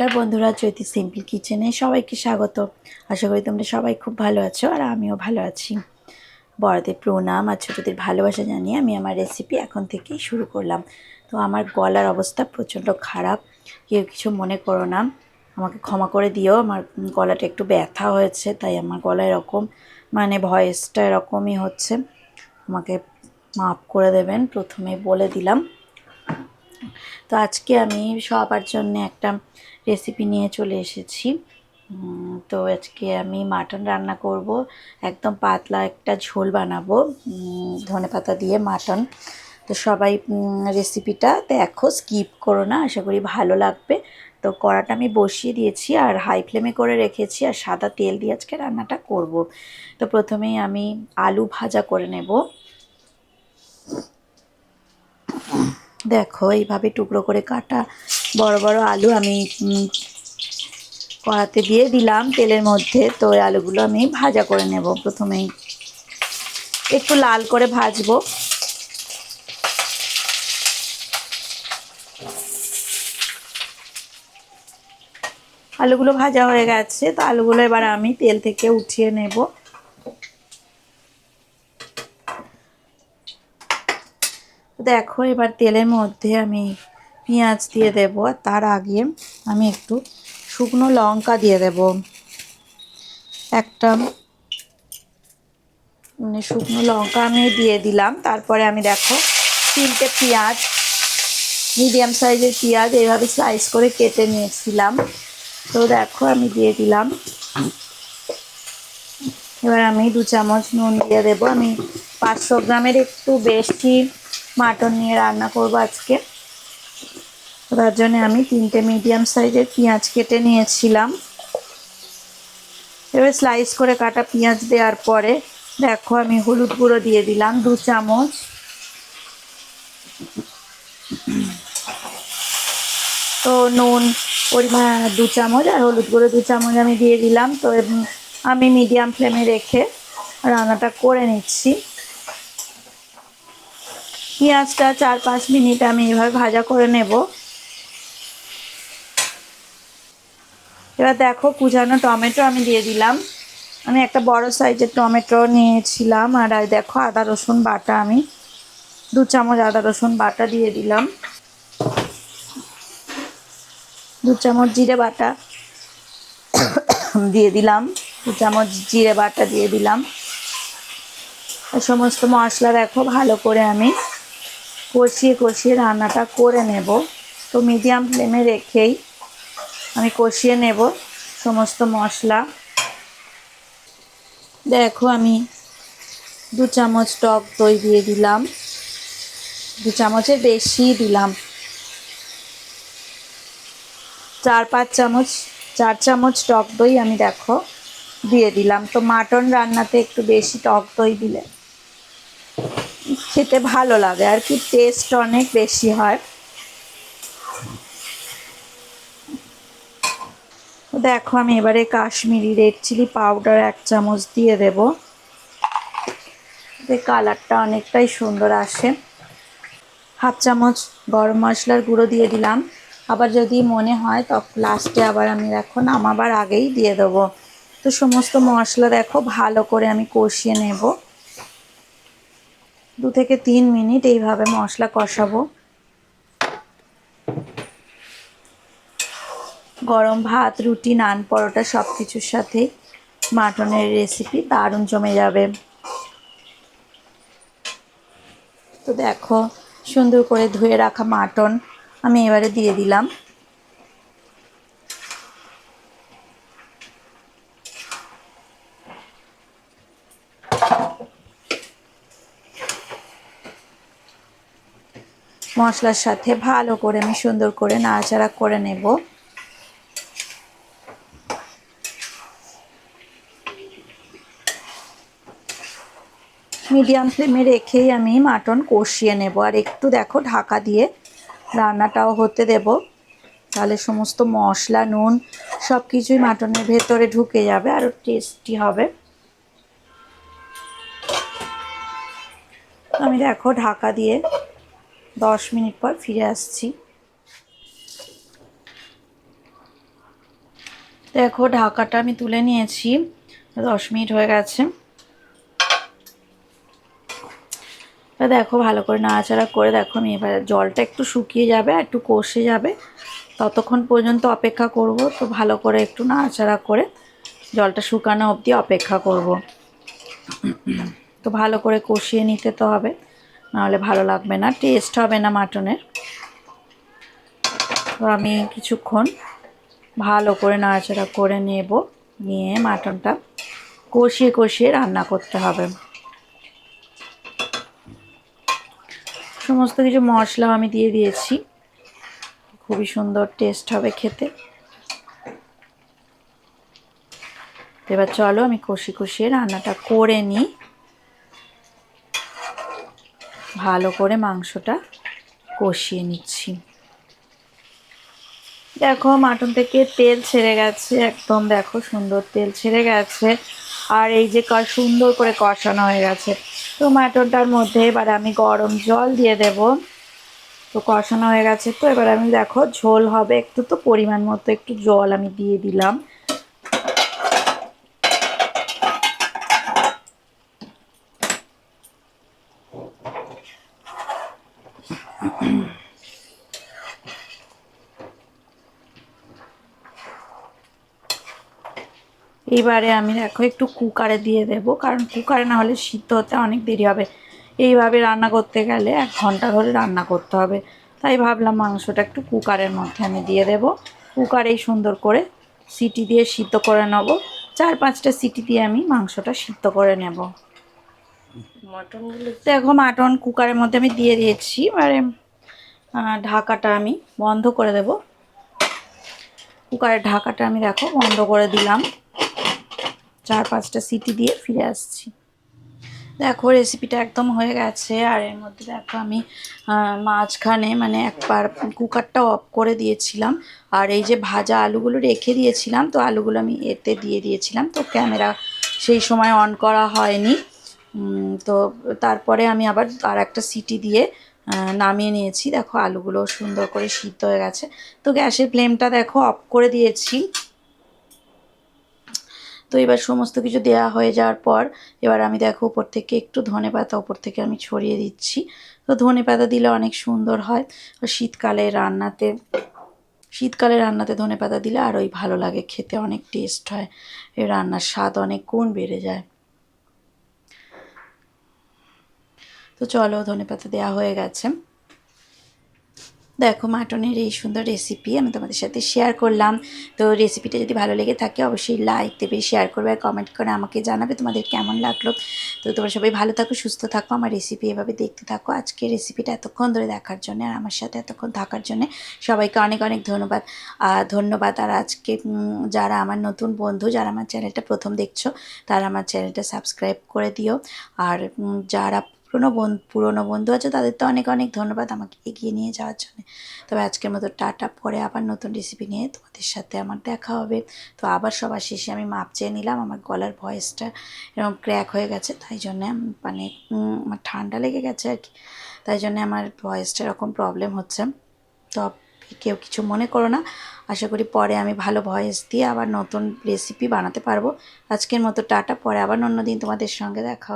নমস্কার বন্ধুরা, জ্যোতি সিম্পল কিচেনে সবাইকে স্বাগত। আশা করি তোমরা সবাই খুব ভালো আছো আর আমিও ভালো আছি। বড়দের প্রণাম আর ছোটোদের ভালোবাসা জানিয়ে আমি আমার রেসিপি এখন থেকেই শুরু করলাম। তো আমার গলার অবস্থা প্রচণ্ড খারাপ, কেউ কিছু মনে করো না। আমাকে ক্ষমা করে দিও, আমার গলাটা একটু ব্যথা হয়েছে, তাই আমার গলা এরকম মানে ভয়েসটা এরকমই হচ্ছে। আমাকে মাফ করে দেবেন, প্রথমে বলে দিলাম। তো আজকে আমি সবার জন্য একটা রেসিপি নিয়ে চলে এসেছি। তো আজকে আমি মাটন রান্না করব, একদম পাতলা একটা ঝোল বানাবো ধনে পাতা দিয়ে মাটন তো সবাই রেসিপিটা দেখো স্কিপ করো না, আশা করি ভালো লাগবে। তো কড়াটা আমি বসিয়ে দিয়েছি আর হাই ফ্লেমে করে রেখেছি আর সাদা তেল দিয়ে আজকে রান্নাটা করব। তো প্রথমেই আমি আলু ভাজা করে নেব। দেখো, এইভাবে টুকরো করে কাটা বড় বড় আলু আমি কড়াতে দিয়ে দিলাম তেলের মধ্যে। তো ওই আলুগুলো আমি ভাজা করে নেব প্রথমেই। একটু লাল করে ভাজবো। আলুগুলো ভাজা হয়ে গেছে, তো আলুগুলো এবার আমি তেল থেকে উঠিয়ে নেব। দেখো, এবার তেলের মধ্যে আমি পেঁয়াজ দিয়ে দেব আর তার আগে আমি একটু শুকনো লঙ্কা দিয়ে দেব। একটা মানে শুকনো লঙ্কা আমি দিয়ে দিলাম। তারপরে আমি দেখো, তিনটে পেঁয়াজ, মিডিয়াম সাইজের পেঁয়াজ এইভাবে স্লাইস করে কেটে নিয়েছিলাম। তো দেখো, আমি দিয়ে দিলাম। এবার আমি দু চামচ নুন দিয়ে দেবো। আমি পাঁচশো গ্রামের একটু বেশি মাটন নিয়ে রান্না করব আজকে। তার জন্য আমি তিনটে মিডিয়াম সাইজের পেঁয়াজ কেটে নিয়েছিলাম। এবার স্লাইস করে কাটা পেঁয়াজ দেওয়ার পরে দেখো আমি হলুদ গুঁড়ো দিয়ে দিলাম দু চামচ। তো নুন পরিমাণ দু চামচ আর হলুদ গুঁড়ো দু চামচ আমি দিয়ে দিলাম। তো আমি মিডিয়াম ফ্লেমে রেখে রান্নাটা করে নিচ্ছি। পেঁয়াজটা চার পাঁচ মিনিট আমি এভাবে ভাজা করে নেব। এবার দেখো কুচানো টমেটো আমি দিয়ে দিলাম। আমি একটা বড় সাইজের টমেটো নিয়েছিলাম আর দেখো আদা, রসুন বাটা আমি দু চামচ আদা, রসুন বাটা দিয়ে দিলাম। দু চামচ জিরে বাটা দিয়ে দিলাম। দু চামচ জিরে বাটা দিয়ে দিলাম। সমস্ত মশলা দেখো ভালো করে আমি কষিয়ে কষিয়ে রান্নাটা করে নেব। তো মিডিয়াম ফ্লেমে রেখেই আমি কষিয়ে নেব সমস্ত মশলা। দেখো আমি দু চামচ টক দই দিয়ে দিলাম। দু চামচের বেশি দিলাম। চার পাঁচ চামচ, চার চামচ টক দই আমি দেখো দিয়ে দিলাম। তো মাটন রান্নাতে একটু বেশি টক দই দিলে খেতে ভালো লাগে, আর কি টেস্ট অনেক বেশি হয়। দেখো, আমি এবারে কাশ্মীরি রেড চিলি পাউডার এক চামচ দিয়ে দেব। কালারটা অনেকটাই সুন্দর আসে। হাফ চামচ গরম মশলার গুঁড়ো দিয়ে দিলাম। আবার যদি মনে হয় তখন লাস্টে আবার আমি দেখো নামাবার আগেই দিয়ে দেবো। তো সমস্ত মশলা দেখো ভালো করে আমি কষিয়ে নেব। দু থেকে তিন মিনিট এইভাবে মশলা কষাবো। গরম ভাত, রুটি, নান, পরোটা সব কিছুর সাথেই মাটনের রেসিপি দারুণ জমে যাবে। তো দেখো, সুন্দর করে ধুয়ে রাখা মাটন আমি এবারে দিয়ে দিলাম। মশলার সাথে ভালো করে আমি সুন্দর করে নাড়াচাড়া করে নেব। মিডিয়াম ফ্লেমে রেখেই আমি মাটন কষিয়ে নেব। আর একটু দেখো ঢাকা দিয়ে রান্নাটাও হতে দেব। তাহলে সমস্ত মশলা, নুন সব কিছুই মাটনের ভেতরে ঢুকে যাবে আরও টেস্টি হবে। আমি দেখো ঢাকা দিয়ে দশ মিনিট পর ফিরে আসছি। দেখো, ঢাকাটা আমি তুলে নিয়েছি। দশ মিনিট হয়ে গেছে। দেখো, ভালো করে নাড়াচাড়া করে দেখো আমি এবার জলটা একটু শুকিয়ে যাবে একটু কষে যাবে। ততক্ষণ পর্যন্ত অপেক্ষা করব, তো ভালো করে একটু নাড়াচাড়া করে জলটা শুকানো অবধি অপেক্ষা করব। তো ভালো করে কষিয়ে নিতে তো হবে। নাহলে ভালো লাগবে না টেস্ট হবে না মাটনের তো আমি কিছুক্ষণ ভালো করে নাড়াচাড়া করে নেব, নিয়ে মাটনটা কষিয়ে কষিয়ে রান্না করতে হবে। সমস্ত কিছু মশলাও আমি দিয়ে দিয়েছি, খুবই সুন্দর টেস্ট হবে খেতে। এবার চলো আমি কষি কষিয়ে রান্নাটা করে নিই। ভালো করে মাংসটা কষিয়ে নিচ্ছি। দেখো, মাটন থেকে তেল ছেড়ে গেছে, একদম দেখো সুন্দর তেল ছেড়ে গেছে। আর এই যে সুন্দর করে কষানো হয়ে গেছে। তো মাটনটার মধ্যে এবার আমি গরম জল দিয়ে দেব। তো কষানো হয়ে গেছে। তো এবার আমি দেখো, ঝোল হবে, একটু তো পরিমাণ মতো একটু জল আমি দিয়ে দিলাম। এইবারে আমি দেখো একটু কুকারে দিয়ে দেব, কারণ কুকারে না হলে সিদ্ধ হতে অনেক দেরি হবে। এইভাবে রান্না করতে গেলে এক ঘণ্টা ধরে রান্না করতে হবে। তাই ভাবলাম মাংসটা একটু কুকারের মধ্যে আমি দিয়ে দেব। কুকারেই সুন্দর করে সিটি দিয়ে সিদ্ধ করে নেব। চার পাঁচটা সিটি দিয়ে আমি মাংসটা সিদ্ধ করে নেব। দেখো মাটন কুকারের মধ্যে আমি দিয়ে দিয়েছি মানে ঢাকাটা আমি বন্ধ করে দেব। কুকারের ঢাকাটা আমি দেখো বন্ধ করে দিলাম। চার পাঁচটা সিটি দিয়ে ফিরে আসছি। দেখো রেসিপিটা একদম হয়ে গেছে, আর এর মধ্যে দেখো আমি মাঝখানে মানে একবার কুকারটা অফ করে দিয়েছিলাম। আর এই যে ভাজা আলুগুলো রেখে দিয়েছিলাম, তো আলুগুলো আমি এতে দিয়ে দিয়েছিলাম। তো ক্যামেরা সেই সময় অন করা হয়নি। তো তারপরে আমি আবার আর একটা সিটি দিয়ে নামিয়ে নিয়েছি। দেখো, আলুগুলো সুন্দর করে সিদ্ধ হয়ে গেছে। তো গ্যাসের ফ্লেমটা দেখো, অফ করে দিয়েছি। তো এবার সমস্ত কিছু দেওয়া হয়ে যাওয়ার পর, এবার আমি দেখো, উপর থেকে একটু ধনে পাতা উপর থেকে আমি ছড়িয়ে দিচ্ছি। তো ধনে পাতা দিলে অনেক সুন্দর হয়। শীতকালে রান্নাতে শীতকালে রান্নাতে ধনে পাতা দিলে আরোই ভালো লাগে, খেতে অনেক টেস্ট হয়। এই রান্নার স্বাদ অনেক গুণ বেড়ে যায়। তো চলো ধনে পাতা দেওয়া হয়ে গেছে। দেখো মাটনের এই সুন্দর রেসিপি আমি তোমাদের সাথে শেয়ার করলাম। তো রেসিপিটা যদি ভালো লেগে থাকে অবশ্যই লাইক দেবে শেয়ার করবে, আর কমেন্ট করে আমাকে জানাবে তোমাদের কেমন লাগল। তো তোমরা সবাই ভালো থাকো, সুস্থ থাকো, আমার রেসিপি এভাবে দেখতে থাকো। আজকে রেসিপিটা এতক্ষণ ধরে দেখার জন্য আর আমার সাথে এতক্ষণ থাকার জন্য সবাইকে অনেক অনেক ধন্যবাদ। আর ধন্যবাদ আর আজকে যারা আমার নতুন বন্ধু, যারা আমার চ্যানেলটা প্রথম দেখছ, তারা আমার চ্যানেলটা সাবস্ক্রাইব করে দিও। আর যারা পুরনো বন্ধু পুরনো বন্ধু আছে, তাদের তো অনেক অনেক ধন্যবাদ আমাকে এগিয়ে নিয়ে যাওয়ার জন্য। তবে আজকের মতো টাটা, পরে আবার নতুন রেসিপি নিয়ে তোমাদের সাথে আমার দেখা হবে। তো আবার সবার শেষে আমি মাপ চেয়ে নিলাম, আমার গলার ভয়েসটা এরকম ক্র্যাক হয়ে গেছে, তাই জন্য মানে আমার ঠান্ডা লেগে গেছে আর কি। তাই জন্য আমার ভয়েসটা এরকম প্রবলেম হচ্ছে। তো কেউ কিছু মনে করো না, আশা করি পরে আমি ভালো ভয়েস দিয়ে আবার নতুন রেসিপি বানাতে পারব। আজকের মতো টাটা, পরে আবার অন্য দিন তোমাদের সঙ্গে দেখা।